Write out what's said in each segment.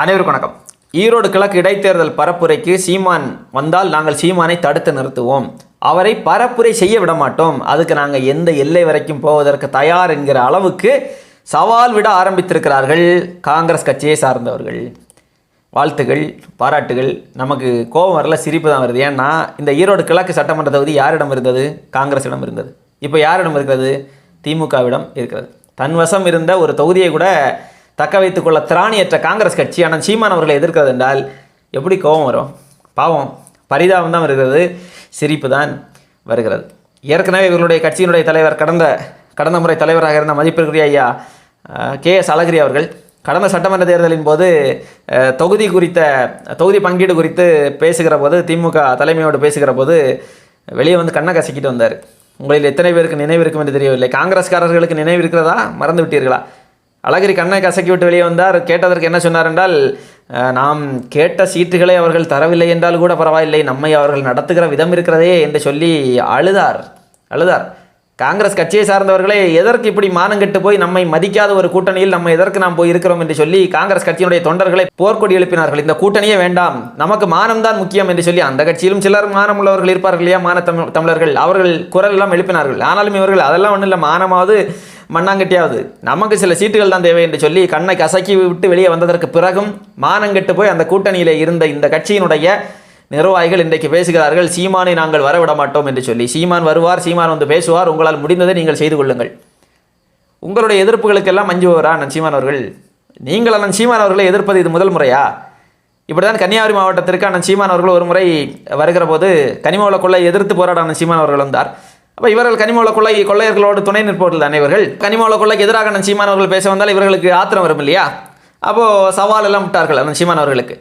அனைவருக்கும் வணக்கம். ஈரோடு கிழக்கு இடைத்தேர்தல் பரப்புரைக்கு சீமான் வந்தால் நாங்கள் சீமானை தடுத்து நிறுத்துவோம். அவரை பரப்புரை செய்ய விட மாட்டோம். அதுக்கு நாங்கள் எந்த எல்லை வரைக்கும் போவதற்கு தயார் என்கிற அளவுக்கு சவால் விட ஆரம்பித்திருக்கிறார்கள் காங்கிரஸ் கட்சியை சார்ந்தவர்கள். வாழ்த்துகள் பாராட்டுகள். நமக்கு கோபம் வரல சிரிப்பு தான் வருது. ஏன்னா இந்த ஈரோடு கிழக்கு சட்டமன்ற தொகுதி யாரிடம் இருந்தது? காங்கிரஸிடம் இருந்தது. இப்போ யாரிடம் இருக்கிறது? திமுகவிடம் இருக்கிறது. தன்வசம் இருந்த ஒரு தொகுதியை கூட தக்க வைத்துக்கொள்ள திராணியற்ற காங்கிரஸ் கட்சியான சீமான் அவர்களை எதிர்க்கிறது என்றால் எப்படி கோபம் வரும்? பாவம். பரிதாபம் தான் வருகிறது. சிரிப்பு தான் வருகிறது. ஏற்கனவே இவர்களுடைய கட்சியினுடைய தலைவர் கடந்த கடந்த முறை தலைவராக இருந்த மதிப்பிற்குரிய ஐயா கே எஸ் அழகிரி அவர்கள் கடந்த சட்டமன்ற தேர்தலின் போது தொகுதி குறித்த தொகுதி பங்கீடு குறித்து பேசுகிற போது திமுக தலைமையோடு பேசுகிற போது வெளியே வந்து கண்ணை கசக்கிட்டு வந்தார். உங்களில் எத்தனை பேருக்கு நினைவு இருக்கும் என்று தெரியவில்லை. காங்கிரஸ்காரர்களுக்கு நினைவு இருக்கிறதா? மறந்து விட்டீர்களா? அழகிரி கண்ணை கசக்கி விட்டு வெளியே வந்தார். கேட்டதற்கு என்ன சொன்னார் என்றால் நாம் கேட்ட சீட்டுகளை அவர்கள் தரவில்லை என்றால் கூட பரவாயில்லை. நம்மை அவர்கள் நடத்துகிற விதம் இருக்கிறதே என்று சொல்லி அழுதார். அழுதார். காங்கிரஸ் கட்சியை சார்ந்தவர்களே எதற்கு இப்படி மானங்கெட்டு போய் நம்மை மதிக்காத ஒரு கூட்டணியில் நம்ம எதற்கு நாம் போய் இருக்கிறோம் என்று சொல்லி காங்கிரஸ் கட்சியினுடைய தொண்டர்களை போர்க்கொடி எழுப்பினார்கள். இந்த கூட்டணியே வேண்டாம். நமக்கு மானம்தான் முக்கியம் என்று சொல்லி அந்த கட்சியிலும் சிலர் மானம் உள்ளவர்கள் இருப்பார்கள் இல்லையா? மான தமிழ் தமிழர்கள். அவர்கள் குரல் எல்லாம் எழுப்பினார்கள். ஆனாலும் இவர்கள் அதெல்லாம் ஒன்றும் இல்லை. மானமாவது மண்ணாங்கட்டியாவது. நமக்கு சில சீட்டுகள் தான் தேவை என்று சொல்லி கண்ணை கசக்கி விட்டு வெளியே வந்ததற்கு பிறகும் மானங்கெட்டு போய் அந்த கூட்டணியில் இருந்த இந்த கட்சியினுடைய நிர்வாகிகள் இன்றைக்கு பேசுகிறார்கள் சீமானை நாங்கள் வரவிட மாட்டோம் என்று சொல்லி. சீமான் வருவார் சீமான் வந்து பேசுவார் உங்களால் முடிந்ததை நீங்கள் செய்து கொள்ளுங்கள். உங்களுடைய எதிர்ப்புகளுக்கெல்லாம் மஞ்சுவரா அண்ணன் சீமான் அவர்கள்? நீங்கள் அண்ணன் சீமான் அவர்களை எதிர்ப்பது இது முதல் முறையா? இப்படிதான் கன்னியாகுமரி மாவட்டத்திற்கு அண்ணன் சீமான் அவர்கள் ஒரு முறை வருகிற போது கனிமவள கொள்ளை எதிர்த்து போராட அண்ணன் சீமான் அவர்கள் வந்தார். அப்போ இவர்கள் கனிமவள கொள்ளை கொள்ளையர்களோடு துணை நிற்பவர்கள் தானே இவர்கள்? கனிமவள கொள்ளைக்கு எதிராக அண்ணன் சீமான் அவர்கள் பேச வந்தால் இவர்களுக்கு ஆத்திரம் வரும் இல்லையா? அப்போது சவால் எல்லாம் விட்டார்கள் அந்த சீமான் அவர்களுக்கு.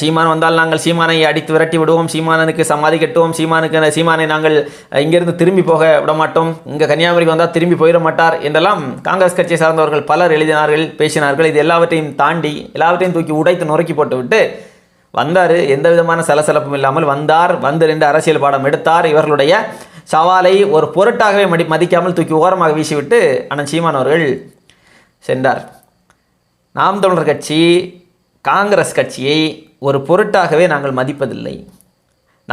சீமான் வந்தால் நாங்கள் சீமானை அடித்து விரட்டி விடுவோம் சீமானனுக்கு சமாதி கட்டுவோம் சீமானுக்கு சீமானை நாங்கள் இங்கிருந்து திரும்பி போக விட மாட்டோம் இங்கே கன்னியாகுமரிக்கு வந்தால் திரும்பி போயிட மாட்டார் என்றெல்லாம் காங்கிரஸ் கட்சியை சார்ந்தவர்கள் பலர் எழுதினார்கள் பேசினார்கள். இது எல்லாவற்றையும் தாண்டி எல்லாவற்றையும் தூக்கி உடைத்து நொறுக்கி போட்டுவிட்டு வந்தார். எந்த விதமான சலசலப்பும் இல்லாமல் வந்தார் வந்து ரெண்டு அரசியல் பாடம் எடுத்தார். இவர்களுடைய சவாலை ஒரு பொருட்டாகவே மடி மதிக்காமல் தூக்கி ஓரமாக வீசிவிட்டு அண்ணன் சீமான் அவர்கள் சென்றார். நாம் தமிழர் கட்சி காங்கிரஸ் கட்சியை ஒரு பொருட்டாகவே நாங்கள் மதிப்பதில்லை.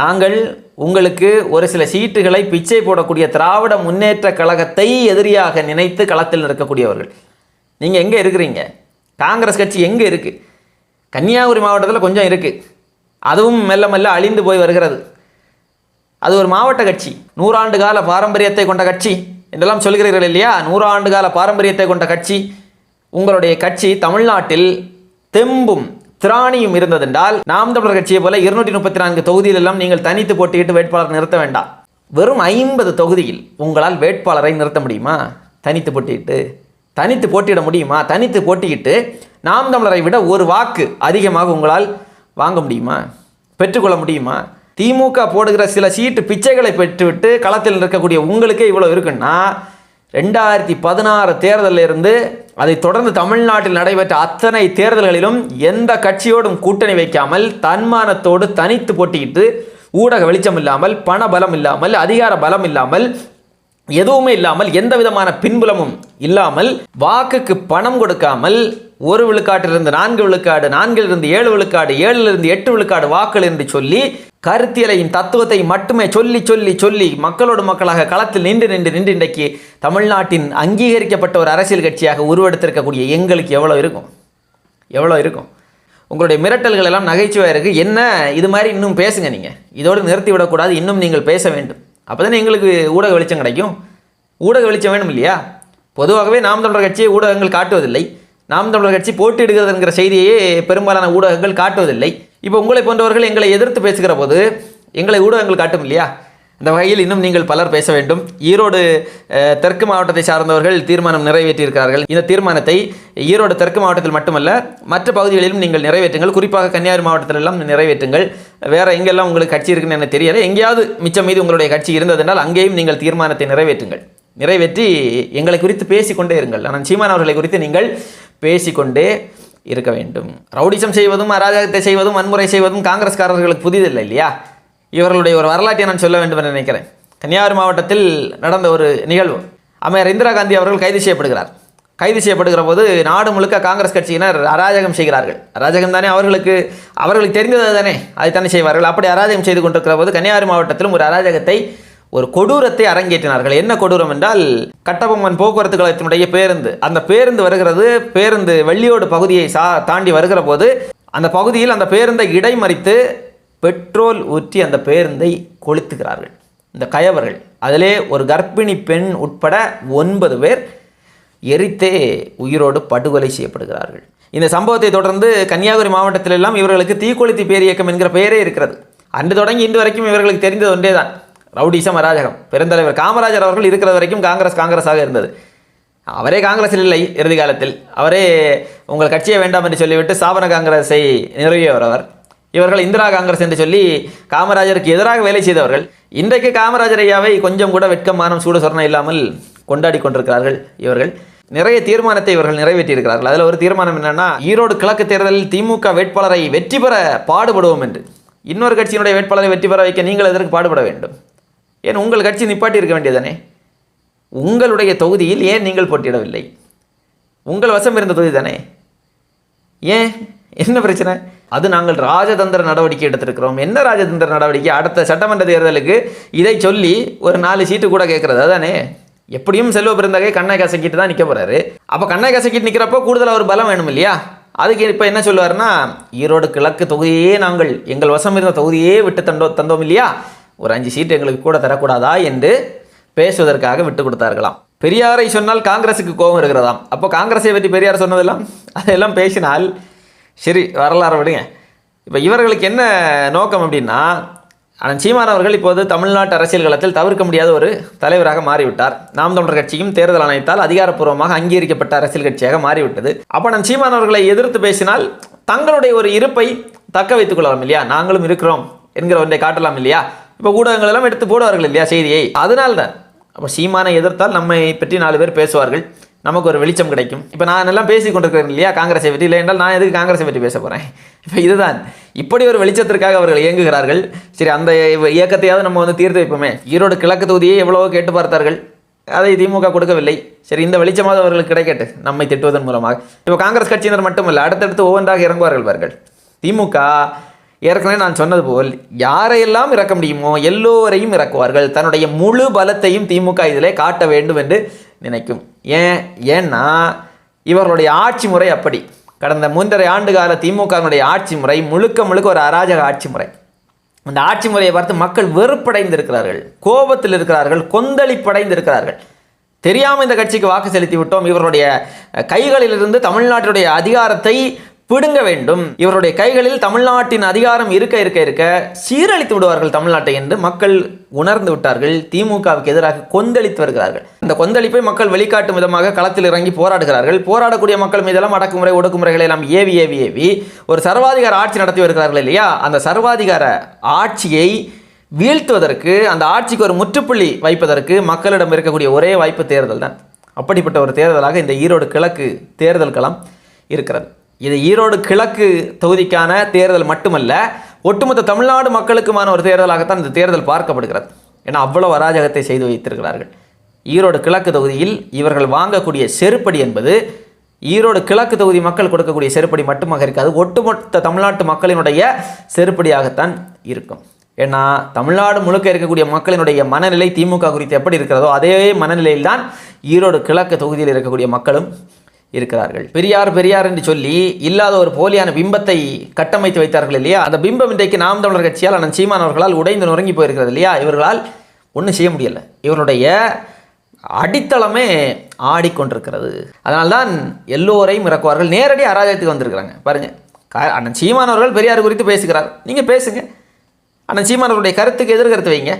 நாங்கள் உங்களுக்கு ஒரு சில சீட்டுகளை பிச்சை போடக்கூடிய திராவிட முன்னேற்ற கழகத்தை எதிரியாக நினைத்து களத்தில் நிற்கக்கூடியவர்கள். நீங்கள் எங்கே இருக்கிறீங்க? காங்கிரஸ் கட்சி எங்கே இருக்குது கன்னியாகுமரி மாவட்டத்தில் கொஞ்சம் இருக்குது அதுவும் மெல்ல மெல்ல அழிந்து போய் வருகிறது. அது ஒரு மாவட்ட கட்சி. நூறாண்டு கால பாரம்பரியத்தை கொண்ட கட்சி. என்றெல்லாம் சொல்கிறீர்கள் இல்லையா? நூறாண்டு கால பாரம்பரியத்தை கொண்ட கட்சி. உங்களுடைய கட்சி தமிழ்நாட்டில் தெம்பும் திராணியும் இருந்ததென்றால் நாம் தமிழர் கட்சியை போல இருநூற்றி முப்பத்தி நான்கு தொகுதியிலெல்லாம் நீங்கள் தனித்து போட்டியிட்டு வேட்பாளர் நிறுத்த வேண்டாம். வெறும் ஐம்பது தொகுதியில் உங்களால் வேட்பாளரை நிறுத்த முடியுமா? தனித்து போட்டியிட்டு தனித்து போட்டியிட முடியுமா? தனித்து போட்டியிட்டு நாம் தமிழரை விட ஒரு வாக்கு அதிகமாக உங்களால் வாங்க முடியுமா? பெற்றுக்கொள்ள முடியுமா? திமுக போடுகிற சில சீட்டு பிச்சைகளை பெற்றுவிட்டு களத்தில் இருக்கக்கூடிய உங்களுக்கே இவ்வளோ இருக்குன்னா ரெண்டாயிரத்தி பதினாறு தேர்தலில் இருந்து அதை தொடர்ந்து தமிழ்நாட்டில் நடைபெற்ற அத்தனை தேர்தல்களிலும் எந்த கட்சியோடும் கூட்டணி வைக்காமல் தன்மானத்தோடு தனித்து போட்டிக்கிட்டு ஊடக வெளிச்சம் இல்லாமல் பண பலம் இல்லாமல் அதிகார பலம் இல்லாமல் எதுவுமே இல்லாமல் எந்த விதமான பின்புலமும் இல்லாமல் வாக்குக்கு பணம் கொடுக்காமல் ஒரு விழுக்காட்டிலிருந்து நான்கு விழுக்காடு நான்கிலிருந்து ஏழு விழுக்காடு ஏழிலிருந்து எட்டு விழுக்காடு வாக்கள் என்று சொல்லி கருத்தியலையும் தத்துவத்தை மட்டுமே சொல்லி சொல்லி சொல்லி மக்களோடு மக்களாக களத்தில் நின்று நின்று நின்று இன்றைக்கு தமிழ்நாட்டின் அங்கீகரிக்கப்பட்ட ஒரு அரசியல் கட்சியாக உருவெடுத்திருக்கக்கூடிய எங்களுக்கு எவ்வளோ இருக்கும்? எவ்வளோ இருக்கும்? உங்களுடைய மிரட்டல்கள் எல்லாம் நகைச்சுவையாக இருக்குது என்ன? இது மாதிரி இன்னும் பேசுங்க நீங்கள் இதோடு நிறுத்தி விடக்கூடாது இன்னும் நீங்கள் பேச வேண்டும். அப்போ எங்களுக்கு ஊடக வெளிச்சம் கிடைக்கும். ஊடக வெளிச்சம் வேணும் இல்லையா பொதுவாகவே நாம் தொடர் கட்சியை ஊடகங்கள் காட்டுவதில்லை. நாம் தமிழர் கட்சி போட்டியிடுகிறது என்கிற பெரும்பாலான ஊடகங்கள் காட்டுவதில்லை. இப்போ உங்களை போன்றவர்கள் எங்களை எதிர்த்து பேசுகிற போது எங்களை ஊடகங்கள் காட்டும் இல்லையா? அந்த வகையில் இன்னும் நீங்கள் பலர் பேச வேண்டும். ஈரோடு தெற்கு மாவட்டத்தை சார்ந்தவர்கள் தீர்மானம் நிறைவேற்றியிருக்கிறார்கள். இந்த தீர்மானத்தை ஈரோடு தெற்கு மாவட்டத்தில் மட்டுமல்ல மற்ற பகுதிகளிலும் நீங்கள் நிறைவேற்றுங்கள். குறிப்பாக கன்னியாகுமரி மாவட்டத்திலெல்லாம் நிறைவேற்றுங்கள். வேறு எங்கெல்லாம் உங்களுக்கு கட்சி இருக்குன்னு எனக்கு தெரியல எங்கேயாவது மிச்சம் மீது உங்களுடைய கட்சி இருந்ததென்றால் அங்கேயும் நீங்கள் தீர்மானத்தை நிறைவேற்றுங்கள். நிறைவேற்றி எங்களை குறித்து பேசிக்கொண்டே இருங்கள். ஆனால் சீமான் அவர்களை குறித்து நீங்கள் பேசிக்கொண்டே இருக்க வேண்டும். ரவுடிசம் செய்வதும் அராஜகத்தை செய்வதும் வன்முறை செய்வதும் காங்கிரஸ்காரர்களுக்கு புதிதில்லை இல்லையா? இவர்களுடைய ஒரு வரலாற்றை நான் சொல்ல வேண்டும் என்று நினைக்கிறேன். கன்னியாகுமரி மாவட்டத்தில் நடந்த ஒரு நிகழ்வு. அமையர் இந்திரா காந்தி அவர்கள் கைது செய்யப்படுகிறார். கைது செய்யப்படுகிற போது நாடு முழுக்க காங்கிரஸ் கட்சியினர் அராஜகம் செய்கிறார்கள். அராஜகம் தானே அவர்களுக்கு அவர்களுக்கு தெரிந்தது தானே. அதைத்தானே செய்வார்கள். அப்படி அராஜகம் செய்து கொண்டிருக்கிற போது கன்னியாகுமரி மாவட்டத்திலும் ஒரு அராஜகத்தை ஒரு கொடூரத்தை அரங்கேற்றினார்கள். என்ன கொடூரம் என்றால் கட்டபொம்மன் போக்குவரத்து கழகத்தினுடைய பேருந்து. அந்த பேருந்து வருகிறது பேருந்து வெள்ளியோடு பகுதியை சா தாண்டி வருகிற போது அந்த பகுதியில் அந்த பேருந்தை இடைமறித்து பெட்ரோல் ஊற்றி அந்த பேருந்தை கொளுத்துகிறார்கள். இந்த கயவர்கள். அதிலே ஒரு கர்ப்பிணி பெண் உட்பட ஒன்பது பேர் எரித்தே உயிரோடு படுகொலை செய்யப்படுகிறார்கள். இந்த சம்பவத்தை தொடர்ந்து கன்னியாகுமரி மாவட்டத்திலெல்லாம் இவர்களுக்கு தீக்கொளுத்தி பேரியக்கம் என்கிற பெயரே இருக்கிறது. அன்று தொடங்கி இன்று வரைக்கும் இவர்களுக்கு தெரிந்தது ஒன்றே தான் ரவுடிசம் அராஜகம். பெருந்தலைவர் காமராஜர் அவர்கள் இருக்கிற வரைக்கும் காங்கிரஸ் காங்கிரஸாக இருந்தது. அவரே காங்கிரஸில் இல்லை இறுதி காலத்தில். அவரே உங்கள் கட்சியை வேண்டாம் என்று சொல்லிவிட்டு ஸ்தாபன காங்கிரஸை நிறுவியவர் அவர். இவர்கள் இந்திரா காங்கிரஸ் என்று சொல்லி காமராஜருக்கு எதிராக வேலை செய்தவர்கள். இன்றைக்கு காமராஜர் ஐயாவை கொஞ்சம் கூட வெட்கமானம் சூடு சொரணை இல்லாமல் கொண்டாடி கொண்டிருக்கிறார்கள் இவர்கள். நிறைய தீர்மானத்தை இவர்கள் நிறைவேற்றியிருக்கிறார்கள். அதில் ஒரு தீர்மானம் என்னென்னா ஈரோடு கிழக்கு தேர்தலில் திமுக வேட்பாளரை வெற்றி பெற பாடுபடுவோம் என்று. இன்னொரு கட்சியினுடைய வேட்பாளரை வெற்றி பெற வைக்க நீங்கள் எதற்கு பாடுபட வேண்டும்? ஏன் உங்கள் கட்சி நிப்பாட்டி இருக்க வேண்டியதானே உங்களுடைய தொகுதியில் ஏன் நீங்கள் போட்டியிடவில்லை? உங்கள் வசம் இருந்த தொகுதி தானே ஏன்? என்ன பிரச்சனை? அது நாங்கள் ராஜதந்திர நடவடிக்கை எடுத்திருக்கிறோம். என்ன ராஜதந்திர நடவடிக்கை? அடுத்த சட்டமன்ற தேர்தலுக்கு இதை சொல்லி ஒரு நாலு சீட்டு கூட கேட்குறது அதானே? எப்படியும் செல்வ பிறந்தகை கண்ணை கசக்கிட்டு தான் நிற்க போகிறாரு அப்போ கண்ணை கசக்கிட்டு நிற்கிறப்போ கூடுதலாக ஒரு பலம் வேணும் இல்லையா? அதுக்கு இப்போ என்ன சொல்லுவார்னா ஈரோடு கிழக்கு தொகுதியே நாங்கள் எங்கள் வசம் இருந்த தொகுதியே விட்டு தந்தோ தந்தோம் இல்லையா? ஒரு அஞ்சு சீட்டு எங்களுக்கு கூட தரக்கூடாதா என்று பேசுவதற்காக விட்டு கொடுத்தார்களாம். பெரியாரை சொன்னால் காங்கிரஸுக்கு கோபம் இருக்கிறதாம். அப்போ காங்கிரஸை பற்றி பெரியார் சொன்னதெல்லாம் அதெல்லாம் பேசினால் சரி வரலாறு விடுங்க. இப்போ இவர்களுக்கு என்ன நோக்கம் அப்படின்னா ஆனால் சீமான் அவர்கள் இப்போது தமிழ்நாட்டு அரசியல் களத்தில் தவிர்க்க முடியாத ஒரு தலைவராக மாறிவிட்டார். நாம் தமிழர் கட்சியும் தேர்தல் ஆணையத்தால் அதிகாரப்பூர்வமாக அங்கீகரிக்கப்பட்ட அரசியல் கட்சியாக மாறிவிட்டது. அப்போ நான் சீமான் அவர்களை எதிர்த்து பேசினால் தங்களுடைய ஒரு இருப்பை தக்க வைத்துக் கொள்ளலாம் இல்லையா? நாங்களும் இருக்கிறோம் என்கிற ஒன்றை காட்டலாம் இல்லையா? இப்போ ஊடகங்கள் எல்லாம் எடுத்து போடுவார்கள் இல்லையா செய்தியை? அதனால தான் அப்போ சீமானை எதிர்த்தால் நம்மை பற்றி நாலு பேர் பேசுவார்கள். நமக்கு ஒரு வெளிச்சம் கிடைக்கும். இப்போ நான் எல்லாம் பேசி கொண்டிருக்கிறேன் இல்லையா காங்கிரஸை பற்றி? இல்லை என்றால் நான் எதுக்கு காங்கிரஸை பற்றி பேச போகிறேன் இப்போ இதுதான். இப்படி ஒரு வெளிச்சத்திற்காக அவர்கள் இயங்குகிறார்கள். சரி அந்த இயக்கத்தையாவது நம்ம வந்து தீர்த்து வைப்போமே. ஈரோடு கிழக்கு தொகுதியை எவ்வளவோ கேட்டு பார்த்தார்கள். அதை திமுக கொடுக்கவில்லை. சரி இந்த வெளிச்சமாவது அவர்களுக்கு கிடைக்கட்டு. நம்மை திட்டுவதன் மூலமாக. இப்போ காங்கிரஸ் கட்சியினர் மட்டுமல்ல அடுத்தடுத்து ஒவ்வொன்றாக இறங்குவார்கள் பார்கள் திமுக ஏற்கனவே நான் சொன்னது போல் யாரையெல்லாம் இறக்க முடியுமோ எல்லோரையும் இறக்குவார்கள். தன்னுடைய முழு பலத்தையும் திமுக இதிலே காட்ட வேண்டும் என்று நினைக்கும். ஏன்? ஏன்னா இவர்களுடைய ஆட்சி முறை அப்படி. கடந்த மூன்றரை ஆண்டு கால திமுகவினுடைய ஆட்சி முறை முழுக்க முழுக்க ஒரு அராஜக ஆட்சி முறை. அந்த ஆட்சி முறையை பார்த்து மக்கள் வெறுப்படைந்திருக்கிறார்கள் கோபத்தில் இருக்கிறார்கள் கொந்தளிப்படைந்திருக்கிறார்கள். தெரியாமல் இந்த கட்சிக்கு வாக்கு செலுத்தி விட்டோம். இவருடைய கைகளிலிருந்து தமிழ்நாட்டுடைய அதிகாரத்தை பிடுங்க வேண்டும். இவருடைய கைகளில் தமிழ்நாட்டின் அதிகாரம் இருக்க இருக்க இருக்க சீரழித்து விடுவார்கள் தமிழ்நாட்டை என்று மக்கள் உணர்ந்து விட்டார்கள். திமுகவுக்கு எதிராக கொந்தளித்து வருகிறார்கள். இந்த கொந்தளிப்பை மக்கள் வெளிக்காட்டும் விதமாக களத்தில் இறங்கி போராடுகிறார்கள். போராடக்கூடிய மக்கள் மீதெல்லாம் அடக்குமுறை ஒடுக்குமுறைகளை எல்லாம் ஏவி ஏவி ஏவி ஒரு சர்வாதிகார ஆட்சி நடத்தி வருகிறார்கள் இல்லையா? அந்த சர்வாதிகார ஆட்சியை வீழ்த்துவதற்கு அந்த ஆட்சிக்கு ஒரு முற்றுப்புள்ளி வைப்பதற்கு மக்களிடம் இருக்கக்கூடிய ஒரே வாய்ப்பு தேர்தல் தான் அப்படிப்பட்ட ஒரு தேர்தலாக இந்த ஈரோடு கிழக்கு தேர்தல் களம் இருக்கிறது. இது ஈரோடு கிழக்கு தொகுதிக்கான தேர்தல் மட்டுமல்ல ஒட்டுமொத்த தமிழ்நாடு மக்களுக்குமான ஒரு தேர்தலாகத்தான் இந்த தேர்தல் பார்க்கப்படுகிறது. ஏன்னா அவ்வளவு அராஜகத்தை செய்து வைத்திருக்கிறார்கள். ஈரோடு கிழக்கு தொகுதியில் இவர்கள் வாங்கக்கூடிய செருப்படி என்பது ஈரோடு கிழக்கு தொகுதி மக்கள் கொடுக்கக்கூடிய செருப்படி மட்டுமாக இருக்காது ஒட்டுமொத்த தமிழ்நாட்டு மக்களினுடைய செருப்படியாகத்தான் இருக்கும். ஏன்னா தமிழ்நாடு முழுக்க இருக்கக்கூடிய மக்களினுடைய மனநிலை திமுக குறித்து எப்படி இருக்கிறதோ அதே மனநிலையில்தான் ஈரோடு கிழக்கு தொகுதியில் இருக்கக்கூடிய மக்களும் இருக்கிறார்கள். பெரியார் பெரியார் என்று சொல்லி இல்லாத ஒரு போலியான பிம்பத்தை கட்டமைத்து வைத்தார்கள் இல்லையா? அந்த பிம்பம் இன்றைக்கு நாம் தமிழர் கட்சியால் அண்ணன் சீமான் அவர்களால் உடைந்து நொறுங்கி போயிருக்கிறது இல்லையா? இவர்களால் ஒன்றும் செய்ய முடியல. இவருடைய அடித்தளமே ஆடிக்கொண்டிருக்கிறது. அதனால்தான் எல்லோரையும் இறக்குவார்கள். நேரடி அராஜகத்துக்கு வந்திருக்கிறாங்க. பாருங்க. அண்ணன் சீமான் அவர்கள் பெரியார் குறித்து பேசுகிறார். நீங்கள் பேசுங்க. அண்ணன் சீமான் அவருடைய கருத்துக்கு எதிர்கருத்து வைங்க.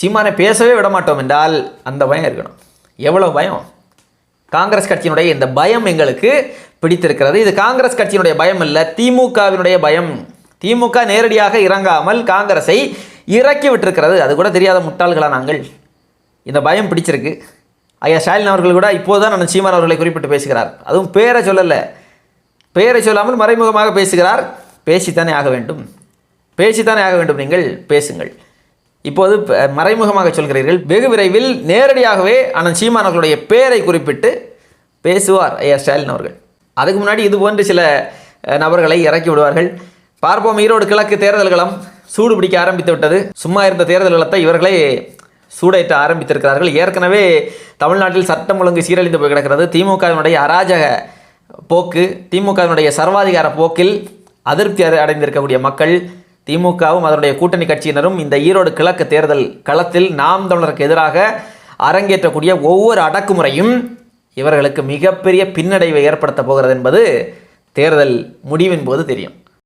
சீமானை பேசவே விட மாட்டோம் என்றால் அந்த பயம் இருக்கணும். எவ்வளோ பயம்? காங்கிரஸ் கட்சியினுடைய இந்த பயம் எங்களுக்கு பிடித்திருக்கிறது. இது காங்கிரஸ் கட்சியினுடைய பயம் இல்லை திமுகவினுடைய பயம். திமுக நேரடியாக இறங்காமல் காங்கிரஸை இறக்கி விட்டிருக்கிறது. அது கூட தெரியாத முட்டாள்களா நாங்கள்? இந்த பயம் பிடிச்சிருக்கு. ஐயா ஸ்டாலின் அவர்கள் கூட இப்போதுதான் நான் சீமான் அவர்களை குறிப்பிட்டு பேசுகிறார். அதுவும் பேரை சொல்லலை. பெயரை சொல்லாமல் மறைமுகமாக பேசுகிறார். பேசித்தானே ஆக வேண்டும். பேசித்தானே ஆக வேண்டும். நீங்கள் பேசுங்கள். இப்போது மறைமுகமாக சொல்கிறீர்கள். வெகு விரைவில் நேரடியாகவே அண்ணன் சீமான் அவர்களுடைய பெயரை குறிப்பிட்டு பேசுவார் ஐயா ஸ்டாலின் அவர்கள். அதுக்கு முன்னாடி இது போன்று சில நபர்களை இறக்கி விடுவார்கள். பார்ப்போம் ஈரோடு கிழக்கு தேர்தல் களம் சூடு பிடிக்க ஆரம்பித்து விட்டது. சும்மா இருந்த தேர்தல் களத்தை இவர்களே சூடேற்ற ஆரம்பித்திருக்கிறார்கள். ஏற்கனவே தமிழ்நாட்டில் சட்டம் ஒழுங்கு சீரழிந்து போய் கிடக்கிறது. திமுகவினுடைய அராஜக போக்கு திமுகவினுடைய சர்வாதிகார போக்கில் அதிருப்தி அடைந்திருக்கக்கூடிய மக்கள் திமுகவும் அதனுடைய கூட்டணி கட்சியினரும் இந்த ஈரோடு கிழக்கு தேர்தல் களத்தில் நாம் தமிழருக்கு எதிராக அரங்கேற்றக்கூடிய ஒவ்வொரு அடக்குமுறையும் இவர்களுக்கு மிகப்பெரிய பின்னடைவை ஏற்படுத்த போகிறது என்பது தேர்தல் முடிவின் போது தெரியும்.